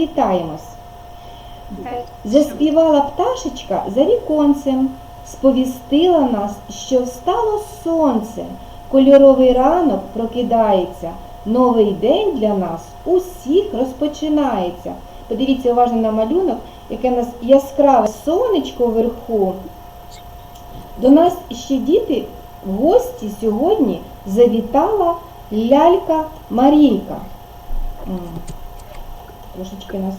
Вітаємось. Заспівала пташечка за віконцем, сповістила нас, що встало сонце, кольоровий ранок прокидається, новий день для нас усіх розпочинається. Подивіться уважно на малюнок, яке у нас яскраве сонечко вверху. До нас ще діти в гості сьогодні завітала лялька Марійка. Трошечки нас.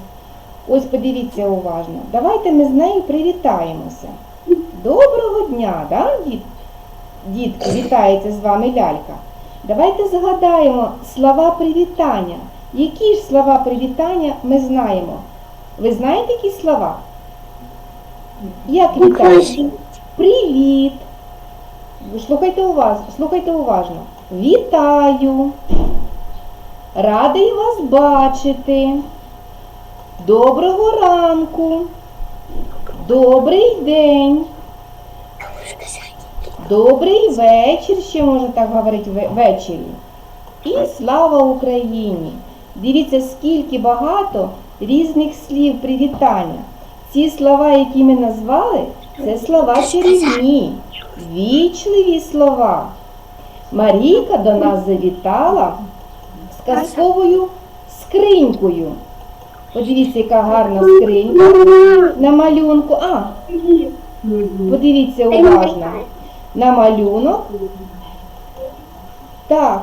Ось подивіться уважно. Давайте ми з нею привітаємося. Доброго дня, да, діт? дітки, вітається з вами лялька. Давайте згадаємо слова привітання. Які ж слова привітання ми знаємо? Ви знаєте які слова? Як вітаєте? Привіт. Слухайте уважно, слухайте уважно. Вітаю. Радий вас бачити. Доброго ранку. Добрий день. Добрий вечір, ще можна так говорити ввечері. І слава Україні! Дивіться, скільки багато різних слів привітання. Ці слова, які ми назвали, це слова чарівні, вічливі слова. Марійка до нас завітала з казковою скринькою. Подивіться, яка гарна скринька на малюнку. А, подивіться уважно. На малюнок. Так.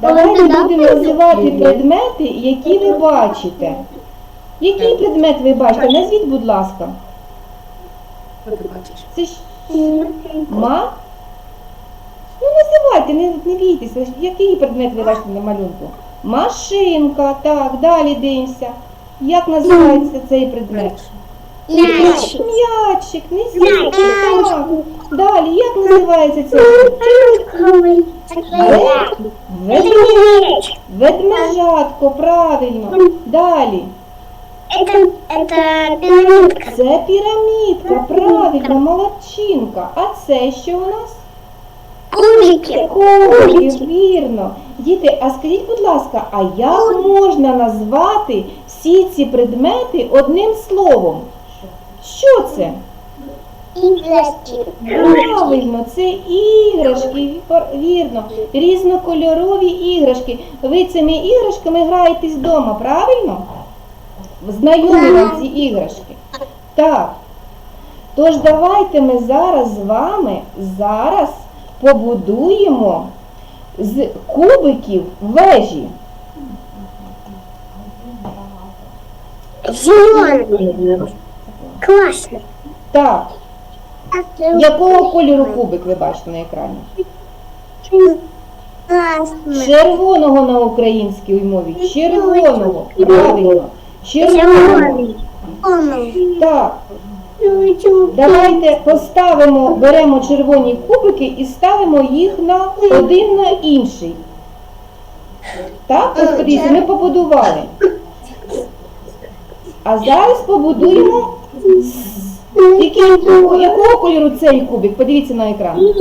Давайте будемо називати предмети, які ви бачите. Який предмет ви бачите? Назвіть, будь ласка. Це ж ма? Ну називайте, не, не бійтеся. Який предмет ви бачите на малюнку? Машинка. Так, далі дивимося. Як називається цей предмет? Мячик. М'ячик, сітка. Так. Далі, як називається цей предмет? Вед- Ведмедь. Ведмежатко, правильно. Далі. Это, это пирамидка. Це пірамідка, правильно, молодчинка. А це що у нас? Кубики. Кубики, вірно. Діти, а скажіть, будь ласка, а як можна назвати всі ці предмети одним словом? Що це? Игрушки. Правильно, це іграшки, вірно, різнокольорові іграшки. Ви цими іграшками граєтесь вдома, правильно? Знайомі вам ці іграшки? Так. Тож давайте ми зараз з вами зараз побудуємо з кубиків вежі. Зеленый. Классно. Так, якого кольору кубик ви бачите на екрані? Червоного на українській мові. Червоного. Правильно. Червоного. Так. Давайте поставимо, беремо червоні кубики і ставимо їх на один на інший. Так, ось подивіться, ми побудували. А зараз побудуємо який, якого кольору цей кубик? Подивіться на екран.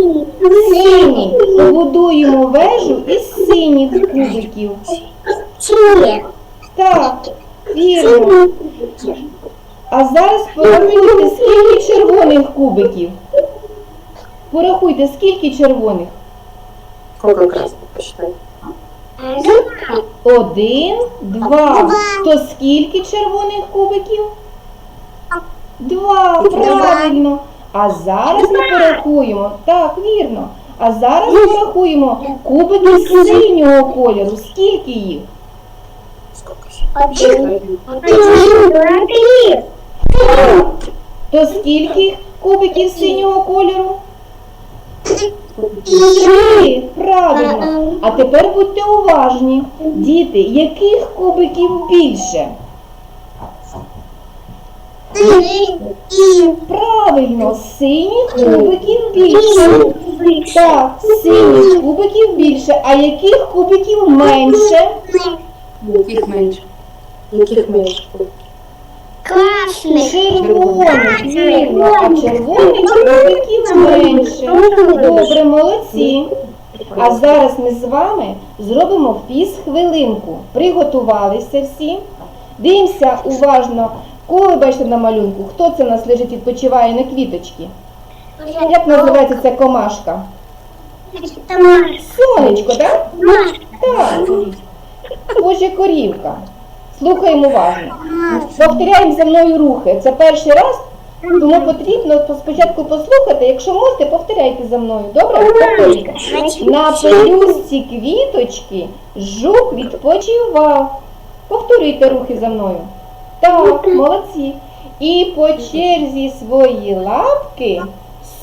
Синій. Побудуємо вежу із синіх кубиків. Так, вірно. А зараз порахуйте, скільки червоних кубиків. Порахуйте, скільки червоних. Один, два. То скільки червоних кубиків? Два, правильно. А зараз ми порахуємо. Так, вірно. А зараз ми порахуємо кубики з синього кольору. Скільки їх? Один, два, три. Скільки кубиків синього кольору? Три, правильно. А тепер будьте уважні. Діти, яких кубиків більше? Правильно, синіх кубиків більше. Так, синіх кубиків більше. А яких кубиків менше? Яких менше? Яких менше? Классный. Червоних, вірно, а червоних кубиків менше. Добре, молодці. А зараз ми з вами зробимо фіз хвилинку. Приготувалися всі. Дивимося уважно. Кого ви бачите на малюнку? Хто це у нас лежить, відпочиває на квіточці? Як називається ця комашка? Сонечко, так? Так. Божа корівка. Слухаємо уважно. Повторяємо за мною рухи. Це перший раз, тому потрібно спочатку послухати. Якщо можете, повторяйте за мною. Добре? Повторюйте. На пелюстці квіточки жук відпочивав. Повторюйте рухи за мною. Так, молодці. І по черзі свої лапки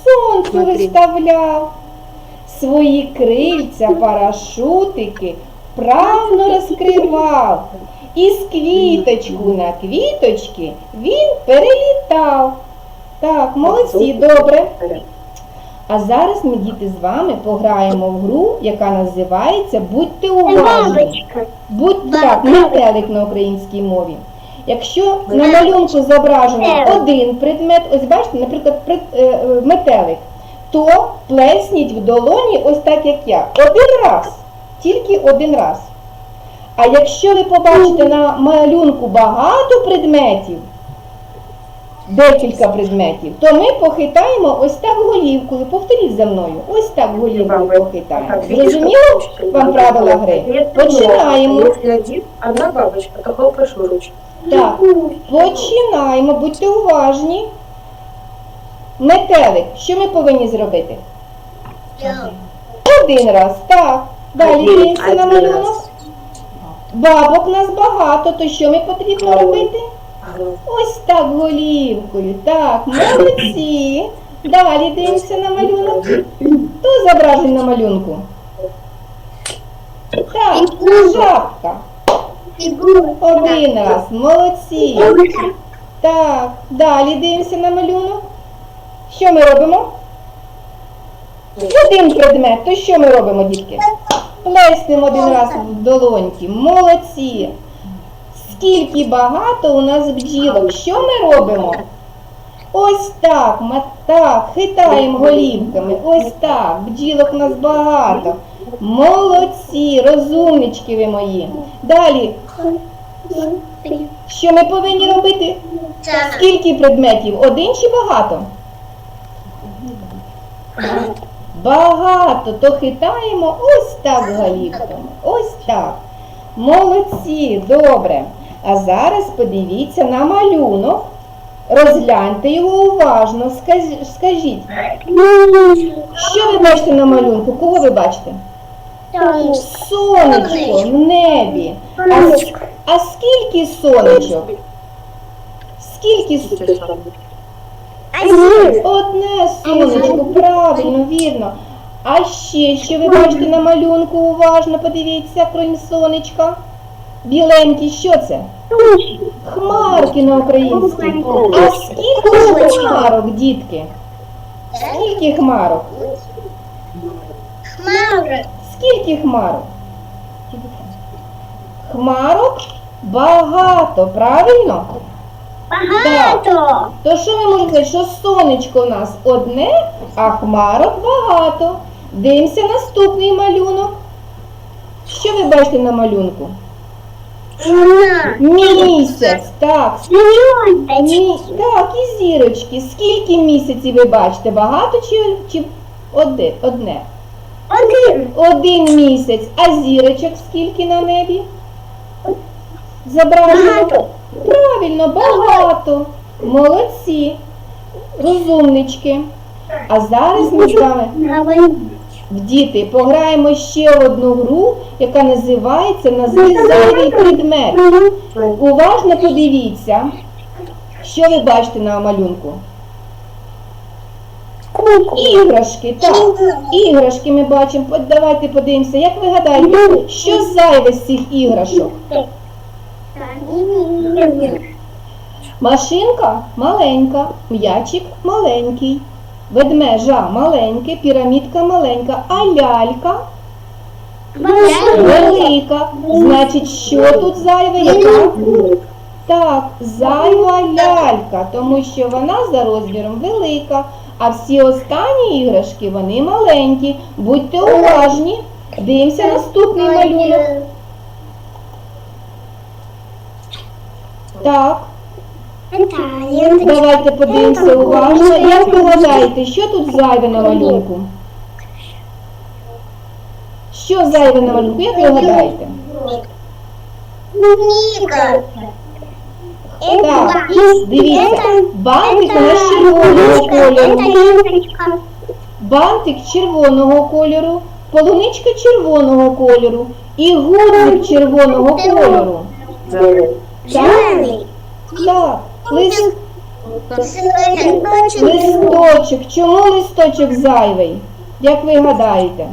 сонцю виставляв. Свої крильця, парашутики вправно розкривав. І з квіточку на квіточки він перелітав. Так, молодці, добре. А зараз ми, діти, з вами пограємо в гру, яка називається Будьте уважні. Будь так, метелик на українській мові. Якщо на малюнку зображено один предмет, ось бачите, наприклад, е, метелик, то плесніть в долоні ось так, як я. Один раз, тільки один раз. А якщо ви побачите на малюнку багато предметів, декілька предметів, то ми похитаємо ось так голівкою. Повторіть за мною. Ось так голівкою похитаємо. Зрозуміло вам правила гри? Починаємо. Одна бабочка, то ручку. Так, починаємо, будьте уважні. Метелик, що ми повинні зробити? Один раз, так. Далі дивимося на малюнок. Бабок нас багато, то що ми потрібно робити? Ось так голівкою. Так, молодці. Далі дивимося на малюнок. Хто зображений на малюнку? Так, жабка. Один раз, молодці. Так, далі дивимося на малюнок. Що ми робимо? Один предмет, то що ми робимо, дітки? Плеснемо один раз в долоньки. Молодці. Скільки багато у нас бджілок. Що ми робимо? Ось так, так, хитаємо голівками. Ось так. Бджілок у нас багато. Молодці, розумнички ви мої. Далі, що ми повинні робити? Скільки предметів? Один чи багато? Багато, то хитаємо ось так голівками. Ось так. Молодці, добре. А зараз подивіться на малюнок. Розгляньте його уважно. Скажіть, що ви бачите на малюнку? Кого ви бачите? Сонечко в небі. А, а скільки сонечок? Скільки с- Одне сонечко, правильно, вірно. А ще що ви бачите на малюнку уважно, подивіться, крім сонечка. Біленькі, що це? Хмарки на українській. А скільки хмарок, дітки? Скільки хмарок? Хмара. Скільки хмарок? Хмарок багато, правильно? Багато. То що ми можемо сказати, що сонечко у нас одне, а хмарок багато. Дивимося наступний малюнок. Що ви бачите на малюнку? Луна. Місяць, так. Мі... Так, і зірочки. Скільки місяців ви бачите? Багато чи, чи оди- одне? Один. Один місяць. А зірочок скільки на небі? Зображено? Багато. Правильно, багато. Молодці. Розумнички. А зараз ми з вами в діти пограємо ще одну гру, яка називається Назви зайвий предмет. Уважно подивіться, що ви бачите на малюнку. Іграшки, так. Іграшки ми бачимо. От Давайте подивимося. Як ви гадаєте, що зайве з цих іграшок? Машинка маленька, м'ячик маленький, ведмежа маленький, пірамідка маленька, а лялька велика. Значить, що тут зайве? Яка? Так, зайва лялька, тому що вона за розміром велика, а всі останні іграшки вони маленькі. Будьте уважні. Дивимося наступний малюнок. Так, давайте подивимося уважно. Як ви гадаєте, що тут зайве на малюнку? Що зайве на малюнку? Як ви гадаєте? Так, дивіться, бантик у нас червоного кольору. Бантик червоного кольору, полуничка червоного кольору і гудзик червоного кольору. Зелений. Зеленый. Так, лист, Цветочек. листочок. Чому листочок зайвий? Як ви гадаєте?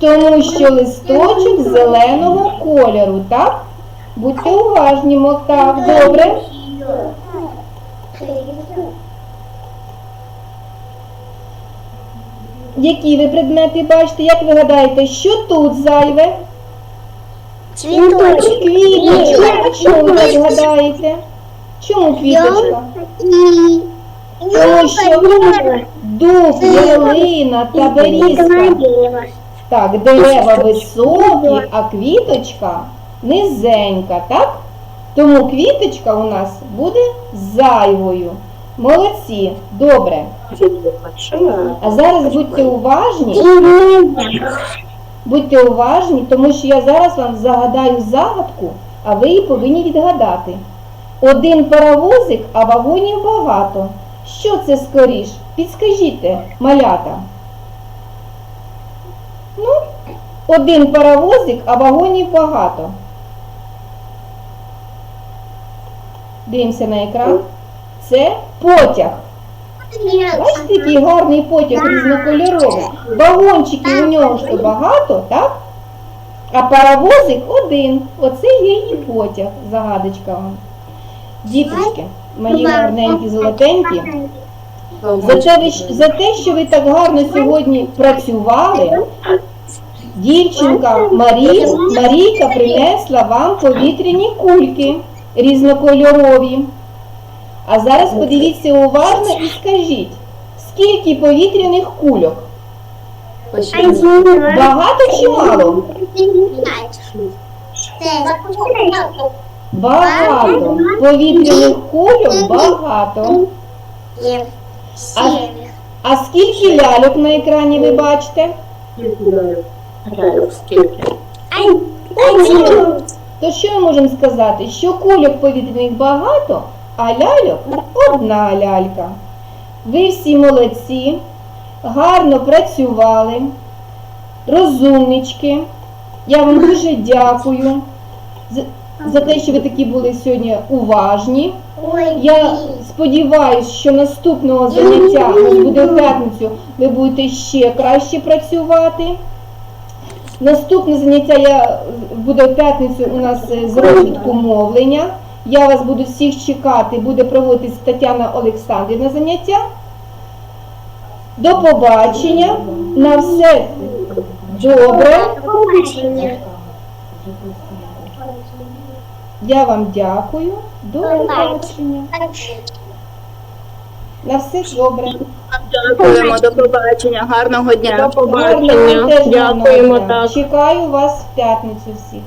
Тому що листочок зеленого кольору, так? Будьте уважні, так, добре. Які ви предмети бачите? Як ви гадаєте, що тут зайве? Цветочек. Квіточка. Чому ви так гадаєте? Чому квіточка? И... Тому що дуб, ялина та берізка. Так, дерева високі, а квіточка низенька, так? Тому квіточка у нас буде зайвою. Молодці, добре. А зараз будьте уважні, будьте уважні, тому що я зараз вам загадаю загадку, а ви її повинні відгадати. Один паровозик, а вагонів багато. Що це скоріш? Підскажіть, малята. Ну, один паровозик, а вагонів багато. Дивимося на екран. Це потяг. Бачите, який гарний потяг різнокольоровий. Вагончиків у нього ж то багато, так? А паровозик один. Оце є і потяг. Загадочка вам. Діточки, мої гарненькі, золотенькі. За те, за те, що ви так гарно сьогодні працювали, дівчинка Марі, Марійка принесла вам повітряні кульки різнокольорові. А зараз подивіться уважно і скажіть, скільки повітряних кульок? Багато чи мало? Багато. Повітряних кульок багато. А скільки ляльок на екрані ви бачите? То що ми можемо сказати? Що кульок повітряних багато, а ляльок одна лялька. Ви всі молодці, гарно працювали, розумнички. Я вам дуже дякую за, те, що ви такі були сьогодні уважні. Я сподіваюся, що наступного заняття у нас буде в п'ятницю, ви будете ще краще працювати. Наступне заняття я, буде в п'ятницю у нас е, з розвитку мовлення. Я вас буду всіх чекати, буде проводитись Тетяна Олександрівна заняття. До побачення. На все добре. Я вам дякую. До побачення. На все добре. Дякуємо, до побачення, гарного дня. До побачення. Дякуємо. Чекаю вас в п'ятницю всіх.